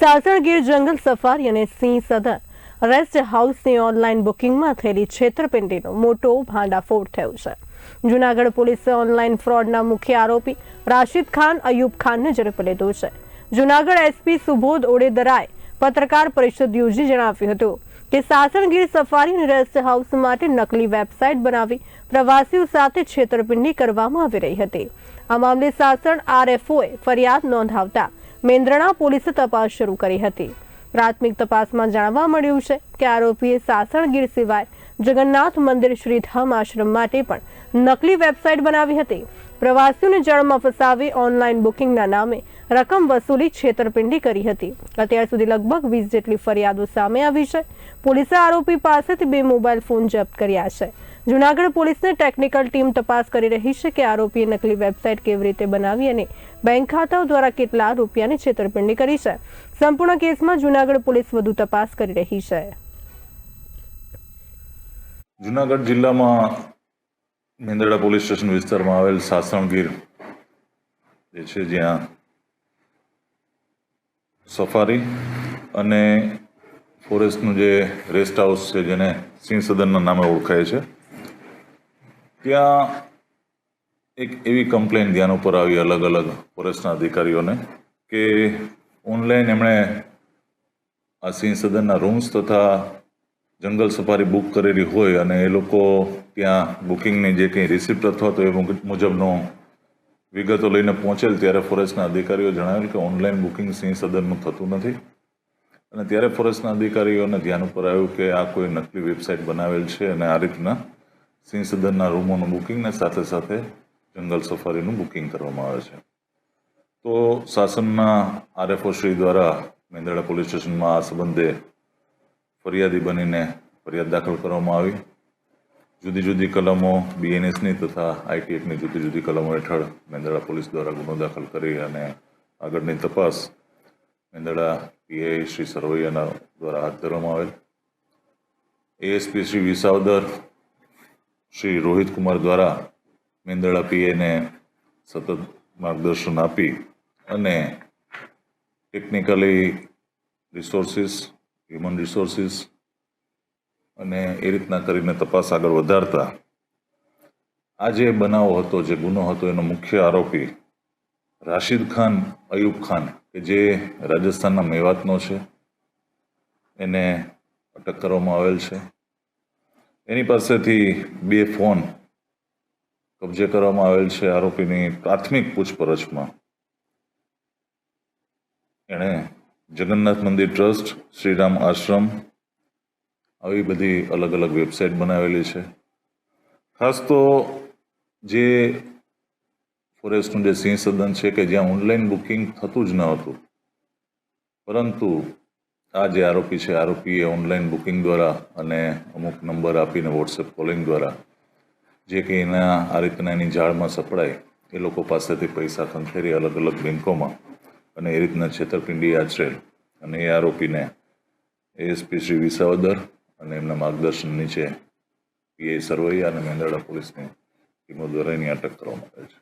સાસણ જંગલ સફારી અને સિંહ સદન રેસ્ટ હાઉસની ઓનલાઈન બુકિંગમાં થયેલી છેતરપિંડીનો મોટો ભાંડાફોડ થયો છે. જુનાગઢ પોલીસે ઓનલાઈન ફ્રોડના મુખ્ય આરોપી રાશિદ ખાન, અયુબ ખાનને ઝડપી લીધો છે. જુનાગઢ એસપી સુબોધ ઓડેદરાએ પત્રકાર પરિષદ યોજી જણાવ્યું હતું કે સાસણગીર સફારી અને રેસ્ટ હાઉસ માટે નકલી વેબસાઇટ બનાવી પ્રવાસીઓ સાથે છેતરપિંડી કરવામાં આવી રહી હતી. આ મામલે સાસણ આરએફઓએ ફરિયાદ નોંધાવતા મેંદ્રણા પોલીસે તપાસ શરૂ કરી હતી. પ્રાથમિક તપાસમાં જાણવા મળ્યું છે કે આરોપીએ સાસણગીર સિવાય જગન્નાથ મંદિર શ્રીધામ આશ્રમ માટે પણ નકલી વેબસાઇટ બનાવી હતી. પ્રવાસીઓને જળમાં ફસાવી ઓનલાઈન બુકિંગના નામે રકમ વસૂલી છેતરપિંડી કરી હતી. અત્યાર સુધી લગભગ વીસ જેટલી ફરિયાદો સામે આવી છે. પોલીસે આરોપી પાસેથી બે મોબાઈલ ફોન જપ્ત કર્યા છે. જુનાગઢ પોલીસની ટેકનિકલ ટીમ તપાસ કરી રહી છે કે આરોપીએ નકલી વેબસાઇટ કેવી રીતે બનાવી અને બેંક ખાતાઓ દ્વારા કેટલા રૂપિયાની છેતરપિંડી કરી છે. સંપૂર્ણ કેસમાં જુનાગઢ પોલીસ વધુ તપાસ કરી રહી છે. જૂનાગઢ જિલ્લામાં મેંદરડા પોલીસ સ્ટેશન વિસ્તારમાં આવેલ સાસણગીર જે છે, જ્યાં સફારી અને ફોરેસ્ટનું જે રેસ્ટ હાઉસ છે, જેને સિંહ સદનના નામે ઓળખાય છે. ત્યાં એક એવી કમ્પ્લેન ધ્યાન ઉપર આવી અલગ અલગ ફોરેસ્ટના અધિકારીઓને કે ઓનલાઈન એમણે આ સિંહ સદનના રૂમ્સ તથા જંગલ સફારી બુક કરેલી હોય અને એ લોકો ત્યાં બુકિંગની જે કંઈ રિસિપ્ટ અથવા તો એ મુજબનો વિગતો લઈને પહોંચેલ ત્યારે ફોરેસ્ટના અધિકારીઓ જણાવેલ કે ઓનલાઈન બુકિંગ સિંહ સદનનું થતું નથી. અને ત્યારે ફોરેસ્ટના અધિકારીઓને ધ્યાન ઉપર આવ્યું કે આ કોઈ નકલી વેબસાઇટ બનાવેલ છે અને આ રીતના સિંહ સદનના રૂમોનું બુકિંગ ને સાથે સાથે જંગલ સફારીનું બુકિંગ કરવામાં આવે છે. તો શાસનના આરએફઓ શ્રી દ્વારા મેંદરડા પોલીસ સ્ટેશનમાં આ સંબંધે ફરિયાદી બનીને ફરિયાદ દાખલ કરવામાં આવી. જુદી જુદી કલમો બીએનએસની તથા આઈટી એક્ટની જુદી જુદી કલમો હેઠળ મેંદરડા પોલીસ દ્વારા ગુનો દાખલ કરી અને આગળની તપાસ મેંદરડા પીઆઈ શ્રી સરવૈયાના દ્વારા હાથ ધરવામાં આવેલ. એએસપી શ્રી વિસાવદર શ્રી રોહિત કુમાર દ્વારા મેંદરડા પીએને સતત માર્ગદર્શન આપી અને ટેકનિકલી રિસોર્સિસ હ્યુમન રિસોર્સિસ અને એ રીતના કરીને તપાસ આગળ વધારતા આ જે બનાવ હતો, જે ગુનો હતો, એનો મુખ્ય આરોપી રાશિદ ખાન, અયુબ ખાન, કે જે રાજસ્થાનના મેવાતનો છે, એને અટક કરવામાં આવેલ છે. એની પાસેથી બે ફોન કબજે કરવામાં આવેલ છે આરોપીની પ્રાથમિક પૂછપરછમાં. એણે જગન્નાથ મંદિર ટ્રસ્ટ, શ્રીરામ આશ્રમ આવી બધી અલગ અલગ વેબસાઇટ બનાવેલી છે. ખાસ તો જે ફોરેસ્ટનું જે સિંહ સદન છે કે જ્યાં ઓનલાઈન બુકિંગ થતું જ ન હતું, પરંતુ આ જે આરોપી છે, આરોપીએ ઓનલાઈન બુકિંગ દ્વારા અને અમુક નંબર આપીને વોટ્સએપ કોલિંગ દ્વારા જે કંઈ એના, આ રીતના એની જાળમાં સપડાય, એ લોકો પાસેથી પૈસા કંખેરી અલગ અલગ બેંકોમાં અને એ રીતના છેતરપિંડી આચરેલ. અને એ આરોપીને એએસપી શ્રી વિસાવદર અને એમના માર્ગદર્શન નીચે પીઆઈ સરવૈયા અને મેંદરડા પોલીસની ટીમો દ્વારા એની અટક કરવામાં આવે છે.